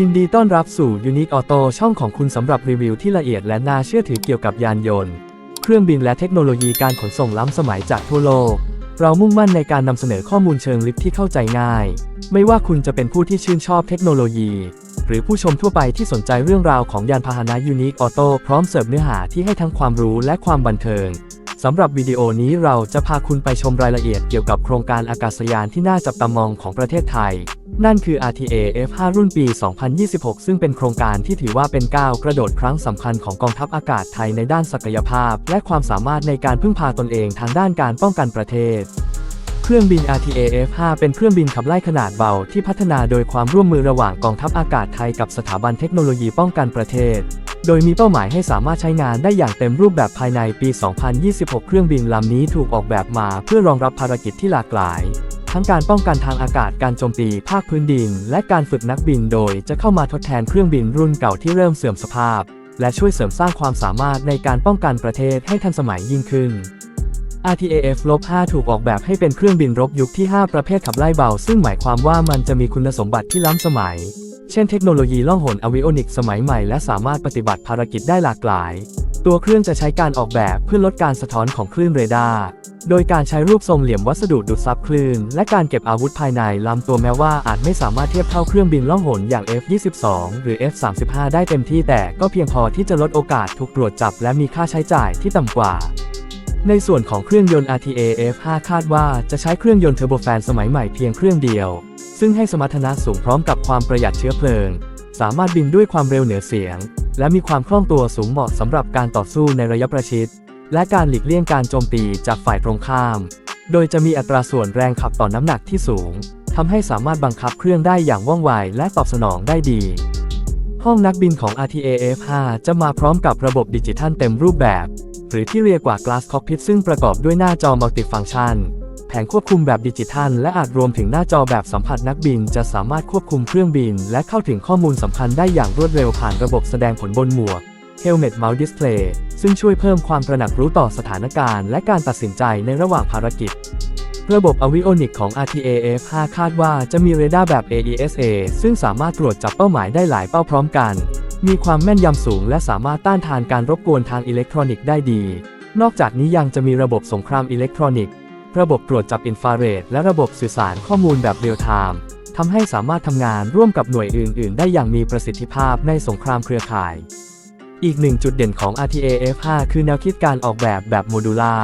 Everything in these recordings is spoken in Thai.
ยินดีต้อนรับสู่ Unique Auto ช่องของคุณสำหรับรีวิวที่ละเอียดและน่าเชื่อถือเกี่ยวกับยานยนต์ เครื่องบินและเทคโนโลยีการขนส่งล้ำสมัยจากทั่วโลก เรามุ่งมั่นในการนำเสนอข้อมูลเชิงลึกที่เข้าใจง่าย ไม่ว่าคุณจะเป็นผู้ที่ชื่นชอบเทคโนโลยี หรือผู้ชมทั่วไปที่สนใจเรื่องราวของยานพาหนะ Unique Auto พร้อมเสิร์ฟเนื้อหาที่ให้ทั้งความรู้และความบันเทิง สำหรับวิดีโอนี้เราจะพาคุณไปชมรายละเอียดเกี่ยวกับโครงการอากาศยานที่น่าจับตามองของประเทศไทย นั่นคือ RTA F5 รุ่นปี 2026 ซึ่งเป็นโครงการที่ถือว่าเป็นก้าวกระโดดครั้งสำคัญของกองทัพอากาศไทยในด้านศักยภาพ และความสามารถในการพึ่งพาตนเองทางด้านการป้องกันประเทศ เครื่องบิน RTA F5 เป็นเครื่องบินขับไล่ขนาดเบาที่พัฒนาโดยความร่วมมือระหว่างกองทัพอากาศไทยกับสถาบันเทคโนโลยีป้องกันประเทศ โดยมีเป้าหมายให้สามารถใช้งานได้อย่างเต็มรูปแบบภายในปี 2026 เครื่องบินลำนี้ถูกออกแบบมาเพื่อรองรับภารกิจที่หลากหลาย ทั้งการป้องกันทางอากาศการโจมตีภาคพื้นดิน และการฝึกนักบินโดยจะเข้ามาทดแทนเครื่องบินรุ่นเก่าที่เริ่มเสื่อมสภาพ และช่วยเสริมสร้างความสามารถในการป้องกันประเทศให้ทันสมัยยิ่งขึ้น RTAF-5 ถูกออกแบบให้เป็นเครื่องบินรบยุคที่ 5 ประเภทขับไล่เบา ซึ่งหมายความว่ามันจะมีคุณสมบัติที่ล้ำสมัย เช่นเทคโนโลยีล่องหนอวิโอนิกสมัยใหม่และสามารถปฏิบัติภารกิจได้หลากหลาย ตัวเครื่องจะใช้การออกแบบเพื่อลดการสะท้อนของคลื่นเรดาร์ โดยการใช้รูปทรงเหลี่ยมวัสดุดูดซับคลื่น และการเก็บอาวุธภายในลำตัวแม้ว่าอาจไม่สามารถเทียบเท่าเครื่องบินล่องหนอย่าง F-22 หรือ F-35 ได้เต็มที่แต่ก็เพียงพอที่จะลดโอกาสถูกตรวจจับและมีค่าใช้จ่ายที่ต่ำกว่า ในส่วนของเครื่องยนต์ RTA F5 คาดว่าจะใช้เครื่องยนต์เทอร์โบแฟนสมัยใหม่เพียงเครื่องเดียว ซึ่งให้สมรรถนะสูงพร้อมกับความประหยัดเชื้อเพลิง สามารถบินด้วยความเร็วเหนือเสียง และมีความคล่องตัวสูงเหมาะสำหรับการต่อสู้ในระยะประชิด และการหลีกเลี่ยงการโจมตีจากฝ่ายตรงข้าม โดยจะมีอัตราส่วนแรงขับต่อน้ำหนักที่สูงทำให้สามารถบังคับเครื่องได้อย่างว่องไวและตอบสนองได้ดี ห้องนักบินของ RTA F5 จะมาพร้อมกับระบบดิจิทัลเต็มรูปแบบ หรือที่เรียกว่า Glass Cockpit ซึ่งประกอบด้วยหน้าจอ Multifunction แผงควบคุมแบบดิจิทัล และอาจรวมถึงหน้าจอแบบสัมผัสนักบิน จะสามารถควบคุมเครื่องบิน และเข้าถึงข้อมูลสำคัญได้อย่างรวดเร็วผ่านระบบแสดงผลบนหมวก Helmet Mount Display ซึ่งช่วยเพิ่มความตระหนักรู้ต่อสถานการณ์ และการตัดสินใจในระหว่างภารกิจ ระบบอวิโอนิกของ RTA F5 คาดว่าจะมีเรดาร์แบบ AESA ซึ่งสามารถตรวจจับเป้าหมายได้หลายเป้าพร้อมกัน มีความแม่นยำสูงและสามารถต้านทานการรบกวนทางอิเล็กทรอนิกส์ได้ดี นอกจากนี้ยังจะมีระบบสงครามอิเล็กทรอนิกส์ ระบบตรวจจับอินฟราเรดและระบบสื่อสารข้อมูลแบบเรียลไทม์ทำให้สามารถทำงานร่วมกับหน่วยอื่น ๆ ได้อย่างมีประสิทธิภาพในสงครามเครือข่าย อีกหนึ่งจุดเด่นของ RTA F5 คือแนวคิดการออกแบบแบบโมดูล่า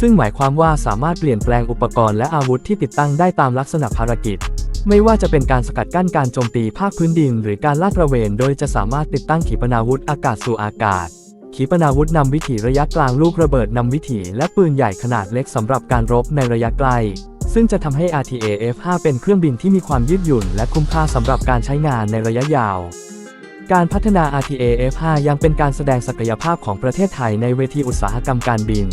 ซึ่งหมายความว่าสามารถเปลี่ยนแปลงอุปกรณ์และอาวุธที่ติดตั้งได้ตามลักษณะภารกิจ ไม่ว่าจะเป็นการสกัดกั้นการโจมตีภาคพื้นดิน หรือการลาดตระเวน โดยจะสามารถติดตั้งขีปนาวุธอากาศสู่อากาศ ขีปนาวุธนำวิถีระยะกลางลูกระเบิดนำวิถีและปืนใหญ่ขนาดเล็กสำหรับการรบในระยะไกล ซึ่งจะทำให้ RTA F5 เป็นเครื่องบินที่มีความยืดหยุ่น และคุ้มค่าสำหรับการใช้งานในระยะยาวการพัฒนา RTA F5 ยังเป็นการแสดงศักยภาพของประเทศไทยในเวทีอุตสาหกรรมการบิน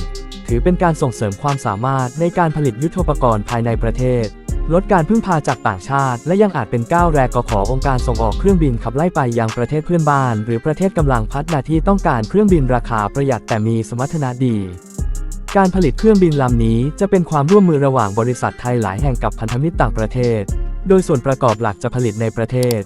ถือเป็นการส่งเสริมความสามารถในการผลิตยุทโธปกรณ์ภายในประเทศ ลดการพึ่งพาจากต่างชาติ และยังอาจเป็นก้าวแรกขององค์การส่งออกเครื่องบินขับไล่ไปยังประเทศเพื่อนบ้าน หรือประเทศกำลังพัฒนาที่ต้องการเครื่องบินราคาประหยัดแต่มีสมรรถนะดี การผลิตเครื่องบินลำนี้จะเป็นความร่วมมือระหว่างบริษัทไทยหลายแห่งกับพันธมิตรต่างประเทศ โดยส่วนประกอบหลักจะผลิตในประเทศ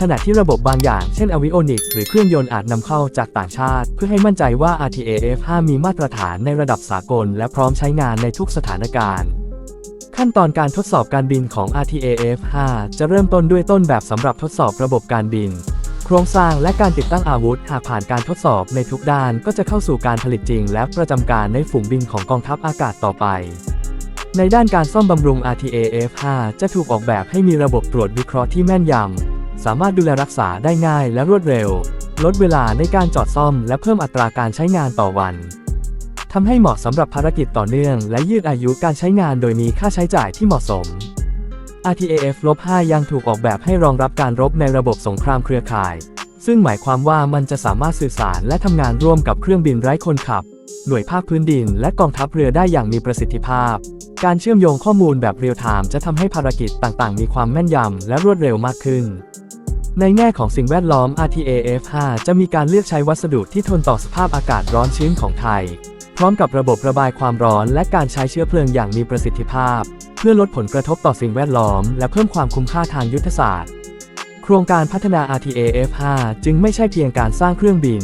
ขณะที่ระบบบางอย่างเช่นอวิโอนิกหรือเครื่องยนต์อาจนำเข้าจากต่างชาติ เพื่อให้มั่นใจว่า RTA F5 มีมาตรฐานในระดับสากล และพร้อมใช้งานในทุกสถานการณ์ ขั้นตอนการทดสอบการบินของ RTA F5 จะเริ่มต้นด้วยต้นแบบสำหรับทดสอบระบบการบิน โครงสร้างและการติดตั้งอาวุธ หากผ่านการทดสอบในทุกด้านก็จะเข้าสู่การผลิตจริง และประจำการในฝูงบินของกองทัพอากาศต่อไป ในด้านการซ่อมบำรุง RTA F5 จะถูกออกแบบให้มีระบบตรวจวิเคราะห์ที่แม่นยำ สามารถดูแลรักษาได้ง่ายและรวดเร็ว ลดเวลาในการจอดซ่อม และเพิ่มอัตราการใช้งานต่อวัน ทำให้เหมาะสำหรับภารกิจต่อเนื่อง และยืดอายุการใช้งานโดยมีค่าใช้จ่ายที่เหมาะสม RTAF-5 ยังถูกออกแบบให้รองรับการรบในระบบสงครามเครือข่าย ซึ่งหมายความว่ามันจะสามารถสื่อสารและทำงานร่วมกับเครื่องบินไร้คนขับ หน่วยภาคพื้นดิน และกองทัพเรือได้อย่างมีประสิทธิภาพ การเชื่อมโยงข้อมูลแบบเรียลไทม์จะทำให้ภารกิจต่างๆ มีความแม่นยำและรวดเร็วมากขึ้น ในแง่ของสิ่งแวดล้อม RTA F5 จะมีการเลือกใช้วัสดุที่ทนต่อสภาพอากาศร้อนชื้นของไทย พร้อมกับระบบระบายความร้อนและการใช้เชื้อเพลิงอย่างมีประสิทธิภาพ เพื่อลดผลกระทบต่อสิ่งแวดล้อม และเพิ่มความคุ้มค่าทางยุทธศาสตร์ โครงการพัฒนา RTA F5 จึงไม่ใช่เพียงการสร้างเครื่องบิน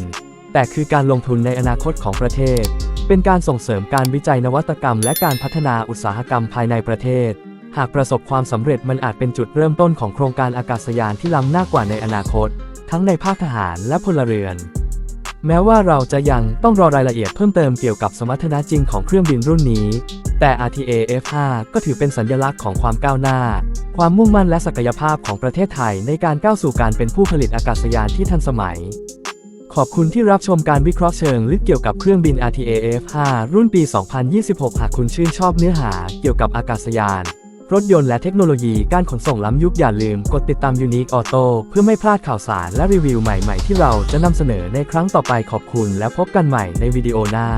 แต่คือการลงทุนในอนาคตของประเทศ เป็นการส่งเสริมการวิจัยนวัตกรรม และการพัฒนาอุตสาหกรรมภายในประเทศ หากประสบความสำเร็จมันอาจเป็นจุดเริ่มต้นของโครงการอากาศยานที่ล้ำหน้ากว่าในอนาคต ทั้งในภาคทหารและพลเรือน แม้ว่าเราจะยังต้องรอรายละเอียดเพิ่มเติมเกี่ยวกับสมรรถนะจริงของเครื่องบินรุ่นนี้ แต่ RTA F5 ก็ถือเป็นสัญลักษณ์ของความก้าวหน้า ความมุ่งมั่นและศักยภาพของประเทศไทยในการก้าวสู่การเป็นผู้ผลิตอากาศยานที่ทันสมัย ขอบคุณที่รับชมการวิเคราะห์เชิงลึกเกี่ยวกับเครื่องบิน RTA F5 รุ่นปี 2026 หากคุณชื่นชอบเนื้อหาเกี่ยวกับอากาศยาน รถยนต์และเทคโนโลยีการขนส่งล้ำยุคอย่าลืมกดติดตาม Unique Auto เพื่อไม่พลาดข่าวสารและรีวิวใหม่ๆ ที่เราจะนำเสนอในครั้งต่อไปขอบคุณและพบกันใหม่ในวิดีโอหน้า